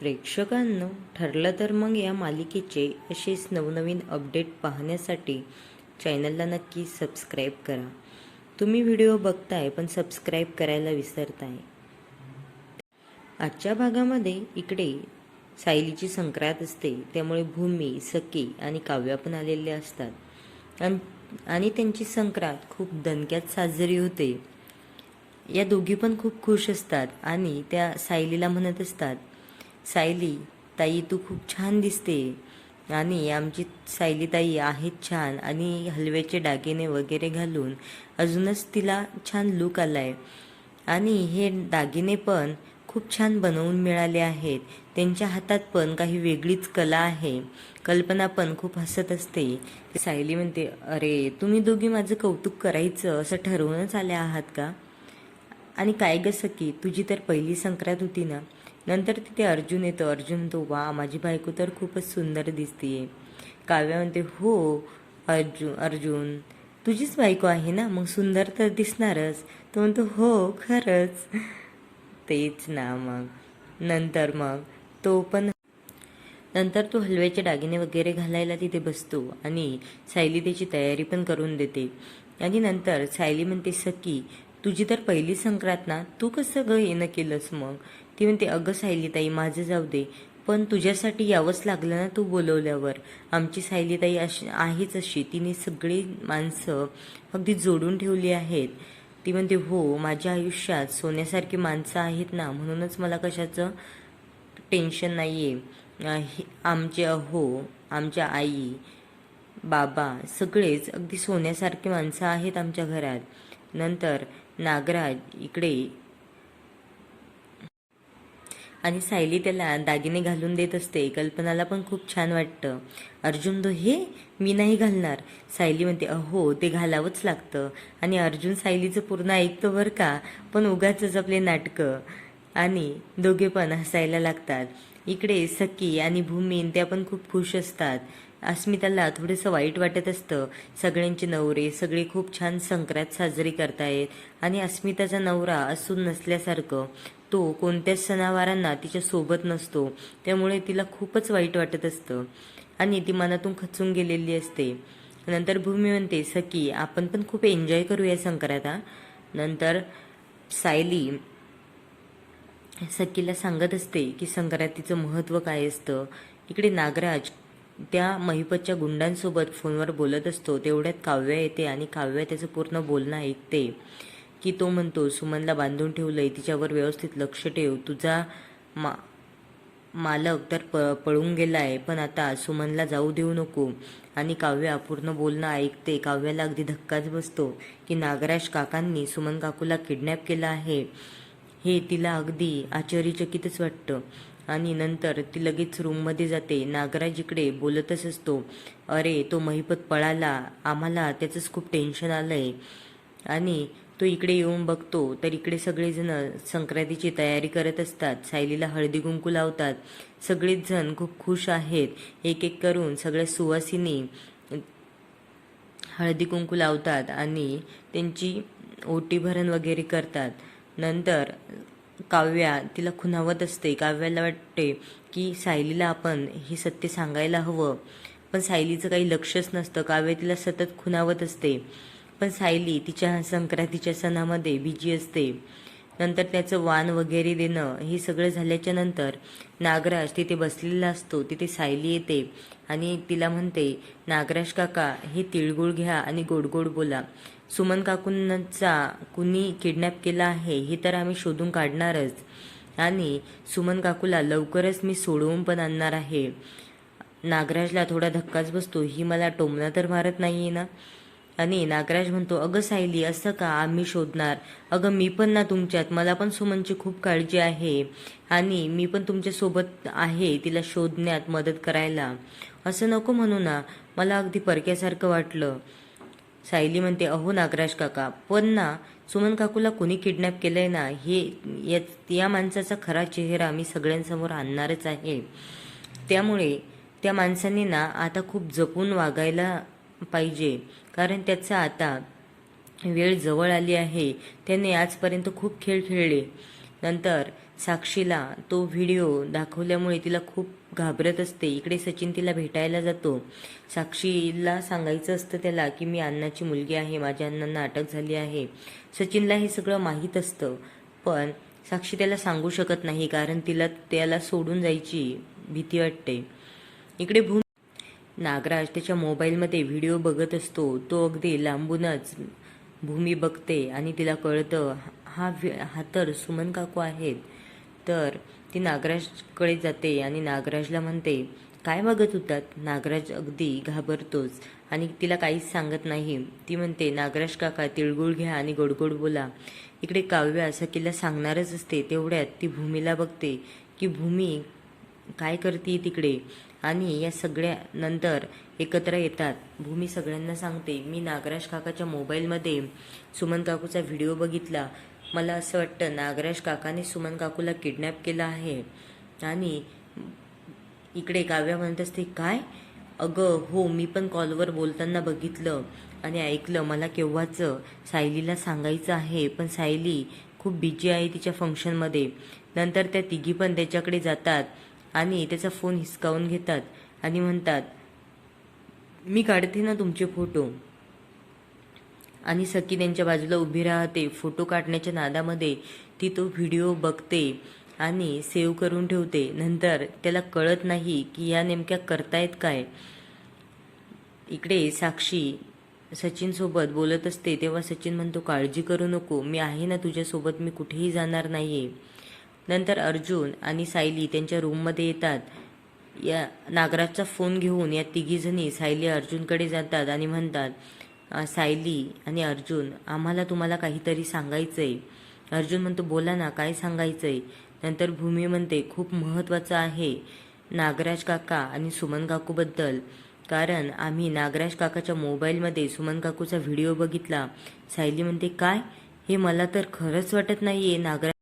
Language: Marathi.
प्रेक्षकांनो ठरलं तर मग या मालिकेचे असेच नवनवीन अपडेट पाहण्यासाठी चॅनलला नक्की सबस्क्राईब करा. तुम्ही व्हिडिओ बघताय पण सबस्क्राईब करायला विसरताय. आजच्या भागामध्ये इकडे सायलीची संक्रांत असते त्यामुळे भूमी सखी आणि काव्या पण आलेले असतात. आणि त्यांची संक्रांत खूप दणक्यात साजरी होते. या दोघी पण खूप खुश असतात आणि त्या सायलीला म्हणत असतात सायली ताई तू खूप छान दिसते. आणि आमची सायली ताई आहेत छान आणि हलव्याचे दागिने वगैरे घालून अजूनच तिला छान लुक आलाय. आणि हे दागिने पण खूप छान बनवून मिळाले आहेत. त्यांच्या हातात पण काही वेगळीच कला आहे. कल्पना पण खूप हसत असते. सायली म्हणते अरे तुम्ही दोघी माझं कौतुक करायचं असं ठरवूनच आले आहात का? आणि काय ग सकी तुझी तर पहिली संक्रांत होती ना. नंतर तिथे अर्जुन येतो. अर्जुन तो वा माझी बायको तर खूपच सुंदर दिसते काव्या म्हणते हो अर्जुन अर्जुन तुझीच बायको आहे ना? मग सुंदर तर दिसणारच. तो म्हणतो हो खरंच. तेच ना मग. नंतर मग तो पण नंतर तो हलव्याचे दागिने वगैरे घालायला तिथे बसतो आणि सायली त्याची तयारी पण करून देते. आणि नंतर सायली म्हणते सखी तुझी तर पहिली संक्रांत ना? तू कसं ग येणं केलंस मग? ती म्हणते अगं सायलीताई माझं जाऊ दे पण तुझ्यासाठी यावंच लागलं ना तू बोलवल्यावर. आमची सायलीताई अशी आहेच अशी. तिने सगळी माणसं अगदी जोडून ठेवली आहेत. ती म्हणते हो माझ्या आयुष्यात सोन्यासारखी माणसं आहेत ना म्हणूनच मला कशाचं टेन्शन नाही आहे आमचे अहो आमच्या आई बाबा सगळेच अगदी सोन्यासारखी माणसं आहेत आमच्या घरात. नंतर नागराज इकडे आणि सायली त्याला दागिने घालून देत असते. कल्पनाला पण खूप छान वाटतं. अर्जुन तो हे मी नाही घालणार. सायली म्हणते अहो ते घालावंच लागतं. आणि अर्जुन सायलीचं पूर्ण ऐकतं बरं का पण उगाच आपले नाटकं. आणि दोघे पण हसायला लागतात. इकडे सखी आणि भूमी त्या पण खूप खुश असतात. अस्मिताला थोडंसं वाईट वाटत असतं. सगळ्यांचे नवरे सगळे खूप छान संक्रांत साजरी करतायत. आणि अस्मिताचा नवरा असून नसल्यासारखं. तो कोणत्याच सणावारांना तिच्या सोबत नसतो. त्यामुळे तिला खूपच वाईट वाटत असतं. आणि ती मनातून खचून गेलेली असते. नंतर भूमी म्हणते सखी आपण पण खूप एन्जॉय करूया संक्रांता नंतर सायली सखीला सांगत असते की संक्रांतीचं महत्त्व काय असतं. इकडे नागराज त्या महिपतच्या गुंडांसोबत फोनवर बोलत असतो. तेवढ्यात काव्या येते आणि काव्या त्याचं पूर्ण बोलणं ऐकते. की तो म्हणतो सुमनला बांधून ठेवलंय तिच्यावर व्यवस्थित लक्ष ठेव. तुझा मा मालक तर प पळून गेलाय पण आता सुमनला जाऊ देऊ नको. आणि काव्या पूर्ण बोलणं ऐकते. काव्याला अगदी धक्काच बसतो की नागराज काकांनी सुमन काकूला किडनॅप केलं आहे. हे तिला अगदी आश्चर्यचकितच वाटतं. आणि नंतर ती लगेच रूममध्ये जाते. नागराज इकडे बोलतच असतो. अरे तो महिपत पळाला. आम्हाला त्याचंच खूप टेन्शन आलं आहे आणि तो इकडे येऊन बघतो तर इकडे सगळेजण संक्रांतीची तयारी करत असतात. सायलीला हळदी कुंकू लावतात. सगळेच जण खूप खुश आहेत. एक एक करून सगळ्या सुवासिनी हळदी कुंकू लावतात आणि त्यांची ओटी भरण वगैरे करतात. नंतर काव्या तिला खुणावत असते. काव्याला वाटते की सायलीला आपण हे सत्य सांगायला हवं. पण सायलीचं काही लक्षच नसतं. काव्या तिला सतत खुणावत असते. पण सायली तिच्या संक्रांतीच्या सणामध्ये बिजी असते. नंतर त्याचं वाण वगैरे देणं हे सगळं झाल्याच्यानंतर नागराज तिथे बसलेला असतो. तिथे सायली येते आणि तिला म्हणते नागराज काका हे तिळगुळ घ्या आणि गोड गोड बोला. सुमन काकूंचा कुणी किडनॅप केला आहे हे तर आम्ही शोधून काढणारच. आणि सुमन काकूला लवकरच मी सोडवून पण आणणार आहे. नागराजला थोडा धक्काच बसतो. ही मला टोमणा तर मारत नाही आहे ना? आणि नागराज म्हणतो अगं सायली असं का? आम्ही शोधणार. अगं मी पण ना तुमच्यात. मला पण सुमनची खूप काळजी आहे आणि मी पण तुमच्यासोबत आहे तिला शोधण्यात मदत करायला. असं नको म्हणू ना. मला अगदी परक्यासारखं वाटलं. सायली म्हणते अहो नागराज काका पण ना सुमन काकूला कोणी किडनॅप केलंय ना हे या, माणसाचा खरा चेहरा मी सगळ्यांसमोर आणणारच आहे. त्यामुळे त्या माणसाने ना आता खूप जपून वागायला पाहिजे. कारण त्याचा आता वेळ जवळ आली आहे. त्याने आजपर्यंत खूप खेळ खेळले. नंतर साक्षीला तो व्हिडिओ दाखवल्यामुळे तिला खूप घाबरत असते. इकडे सचिन तिला भेटायला जातो. साक्षीला सांगायचं असतं त्याला की मी अण्णाची मुलगी आहे. माझ्या अण्णांना अटक झाली आहे. सचिनला हे सगळं माहीत असतं. पण साक्षी त्याला सांगू शकत नाही कारण तिला त्याला सोडून जायची भीती वाटते. इकडे भूमी नागराज त्याच्या मोबाईलमध्ये व्हिडिओ बघत असतो. तो अगदी लांबूनच भूमी बघते आणि तिला कळतं हा व्हि- हा तर सुमन काकू आहेत. तर ती नागराजकडे जाते आणि नागराजला म्हणते काय मागत होतात? नागराज अगदी घाबरतोच आणि तिला काहीच सांगत नाही. ती म्हणते नागराज काका तिळगुळ घ्या आणि गोडगोड बोला. इकडे काव्य किल्ला सांगणारच असते. तेवढ्यात ती भूमीला बघते की भूमी काय करते तिकडे? आणि या सगळ्या नंतर एकत्र येतात. भूमी सगळ्यांना सांगते मी नागराज काकाच्या मोबाईलमध्ये सुमन काकूचा व्हिडिओ बघितला. मला असं वाटतं नागराज काकाने सुमन काकूला किडनॅप केलं आहे. आणि इकडे काव्या म्हणत असते काय? अगं हो मी पण कॉलवर बोलताना बघितलं आणि ऐकलं. मला केव्हाच सायलीला सांगायचं आहे पण सायली खूप बिजी आहे तिच्या फंक्शनमध्ये. नंतर त्या तिघी पण त्याच्याकडे जातात. आणि त्याचा फोन हिसकावून घेतात आणि म्हणतात मी काढते ना तुमचे फोटो. आणि सखी त्यांच्या बाजूला उभी राहते. फोटो काढण्याच्या नादामध्ये ती तो व्हिडिओ बघते आणि सेव्ह करून ठेवते. नंतर त्याला कळत नाही की या नेमक्या करतायत काय. इकडे साक्षी सचिनसोबत बोलत असते. तेव्हा सचिन म्हणतो काळजी करू नको. मी आहे ना तुझ्यासोबत. मी कुठेही जाणार नाही आहे नंतर अर्जुन आणि सायली त्यांच्या रूममध्ये येतात. या नागराजचा फोन घेऊन या तिघीजणी सायली अर्जुनकडे जातात आणि म्हणतात सायली आणि अर्जुन आम्हाला तुम्हाला काहीतरी सांगायचं आहे अर्जुन म्हणतो बोला ना काय सांगायचं आहे नंतर भूमी म्हणते खूप महत्त्वाचं आहे नागराज काका आणि सुमन काकूबद्दल कारण आम्ही नागराज काकाच्या मोबाईलमध्ये सुमन काकूचा व्हिडिओ बघितला. सायली म्हणते काय? हे मला तर खरंच वाटत नाही आहे नागराज